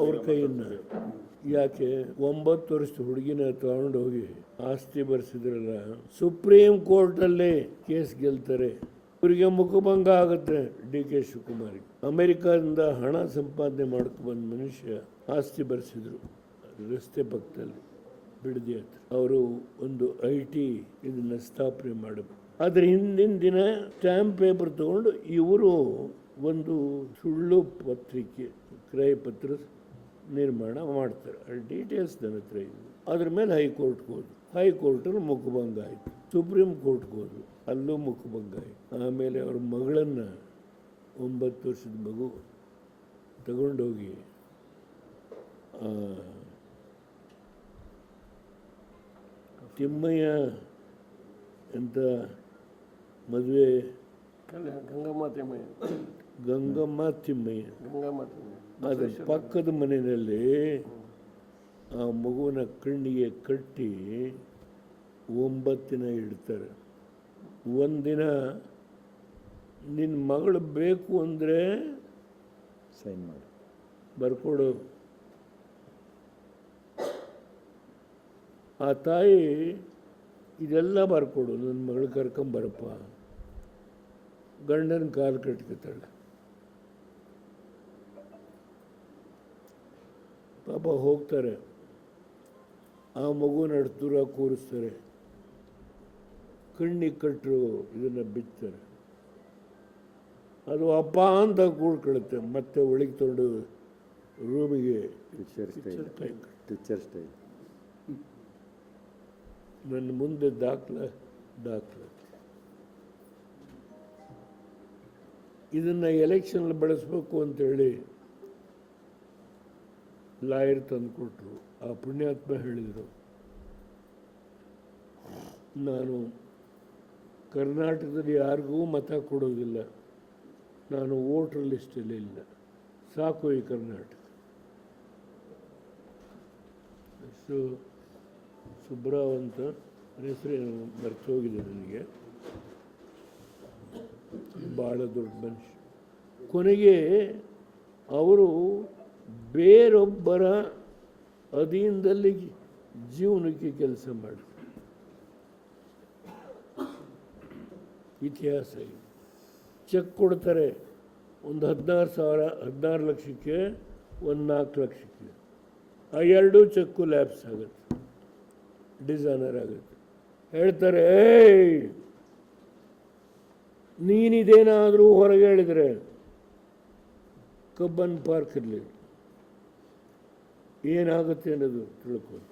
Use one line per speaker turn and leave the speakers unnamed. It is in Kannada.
ಅವ್ರ ಕೈಯಿಂದ. ಯಾಕೆ? ಒಂಬತ್ತು ವರ್ಷದ ಹುಡುಗಿನ ತಗೊಂಡು ಹೋಗಿ ಆಸ್ತಿ ಬರೆಸಿದ್ರಲ್ಲ, ಸುಪ್ರೀಂ ಕೋರ್ಟಲ್ಲೇ ಕೇಸ್ ಗೆಲ್ತಾರೆ. ಇವರಿಗೆ ಮುಖಭಂಗ ಆಗುತ್ತೆ ಡಿ ಕೆ ಶಿವಕುಮಾರಿಗೆ ಅಮೆರಿಕದಿಂದ ಹಣ ಸಂಪಾದನೆ ಮಾಡ್ಕೊ ಬಂದ ಮನುಷ್ಯ ಆಸ್ತಿ ಬರೆಸಿದ್ರು ರಸ್ತೆ ಪಕ್ಕದಲ್ಲಿ, ಬಿಡದಿ ಅವರು ಒಂದು ಐ ಟಿ ಇದನ್ನ ಸ್ಥಾಪನೆ ಮಾಡಬೇಕು ಆದ್ರೆ ಹಿಂದಿನ ದಿನ ಸ್ಟ್ಯಾಂಪ್ ಪೇಪರ್ ತಗೊಂಡು ಇವರು ಒಂದು ಸುಳ್ಳು ಪತ್ರಿಕೆ ಕ್ರಯ ಪತ್ರ ನಿರ್ಮಾಣ ಮಾಡ್ತಾರೆ. ಅಲ್ಲಿ ಡೀಟೇಲ್ಸ್ ನನ್ನ ಹತ್ರ ಇದೆ ಅದ್ರ ಮೇಲೆ ಹೈಕೋರ್ಟ್ಗೆ ಹೋದ್ರು. ಹೈಕೋರ್ಟಲ್ಲಿ ಮುಖಭಂಗ ಆಯಿತು. ಸುಪ್ರೀಂ ಕೋರ್ಟ್ಗೆ ಹೋದ್ರು. ಅಲ್ಲೂ ಮುಖಭಂಗ ಆಯಿತು. ಆಮೇಲೆ ಅವ್ರ ಮಗಳನ್ನು ಒಂಬತ್ತು ವರ್ಷದ ಮಗು ತಗೊಂಡೋಗಿ ತಿಮ್ಮಯ್ಯ ಅಂತ ಮದುವೆ
ಗಂಗಮ್ಮ ತಿಮ್ಮಯ್ಯ.
ಗಂಗಮ್ಮ ತಿಮ್ಮಯ್ಯ.
ಗಂಗಮ್ಮ ತಿಮ್ಮಯ್ಯ.
ಅದ್ರ ಪಕ್ಕದ ಮನೆಯಲ್ಲಿ ಆ ಮಗುವಿನ ಕಣ್ಣಿಗೆ ಕಟ್ಟಿ ಒಂಬತ್ತಿನ ಇಡ್ತಾರೆ. ಒಂದಿನ ನಿನ್ನ ಮಗಳು ಬೇಕು ಅಂದರೆ
ಸೈನ್ ಮಾಡಿ.
ಬರ್ಕೊಡು. ಆ ತಾಯಿ ಇದೆಲ್ಲ ಬರ್ಕೊಡು ನನ್ನ ಮಗಳು ಕರ್ಕೊಂಬರಪ್ಪ. ಗಂಡನ ಕಾಲು ಕಟ್ಕೊತಾಳೆ. ಪಾಪ ಹೋಗ್ತಾರೆ. ಆ ಮಗುನ ದೂರ ಕೂರಿಸ್ತಾರೆ. ಕಣ್ಣಿಗೆ ಕಟ್ಟರು ಇದನ್ನು ಬಿಚ್ತಾರೆ ಅದು ಅಪ್ಪ ಅಂತ ಕೂಡ್ಕೊಳ್ಳುತ್ತೆ ಮತ್ತೆ ಒಳಗೆ ತೊಗೊಂಡು ರೂಮಿಗೆ ನನ್ನ ಮುಂದೆ ದಾಖಲೆ ದಾಖಲೆ. ಇದನ್ನು ಎಲೆಕ್ಷನ್ ಬಳಸಬೇಕು ಅಂತೇಳಿ ಲಾಯರ್ ತಂದುಕೊಟ್ರು ಆ ಪುಣ್ಯಾತ್ಮ ಹೇಳಿದರು, ನಾನು ಕರ್ನಾಟಕದಲ್ಲಿ ಯಾರಿಗೂ ಮತ ಕೊಡೋದಿಲ್ಲ. ನಾನು ವೋಟರ್ ಲಿಸ್ಟಲ್ಲಿ ಇಲ್ಲ. ಸಾಕು ಈ ಕರ್ನಾಟಕ. ಸೊ ಸುಬ್ರಾವ್ ಅಂತ ಹೆಸರು ಮರ್ತೋಗಿದೆ ನನಗೆ. ಭಾಳ ದೊಡ್ಡ ಮನುಷ್ಯ. ಕೊನೆಗೆ ಅವರು ಬೇರೊಬ್ಬರ ಅಧೀನದಲ್ಲಿ ಜೀವನಕ್ಕೆ ಕೆಲಸ ಮಾಡಿ. ಇತಿಹಾಸ ಚೆಕ್ ಕೊಡ್ತಾರೆ ಒಂದು ಹದಿನಾರು ಸಾವಿರ, ಹದಿನಾರು ಲಕ್ಷಕ್ಕೆ, ಒಂದು ನಾಲ್ಕು ಲಕ್ಷಕ್ಕೆ. ಆ ಎರಡೂ ಚೆಕ್ಕು ಲ್ಯಾಬ್ಸ್ ಆಗುತ್ತೆ. ಡಿಸೈನರ್ ಆಗುತ್ತೆ. ಹೇಳ್ತಾರೆ, ಏಯ್, ನೀನಿದೇನಾದರೂ ಹೊರಗೆ ಹೇಳಿದರೆ ಕಬ್ಬನ್ ಪಾರ್ಕ್ ಇರಲಿ. ಏನಾಗುತ್ತೆ ಅನ್ನೋದು ತಿಳ್ಕೊಂಡು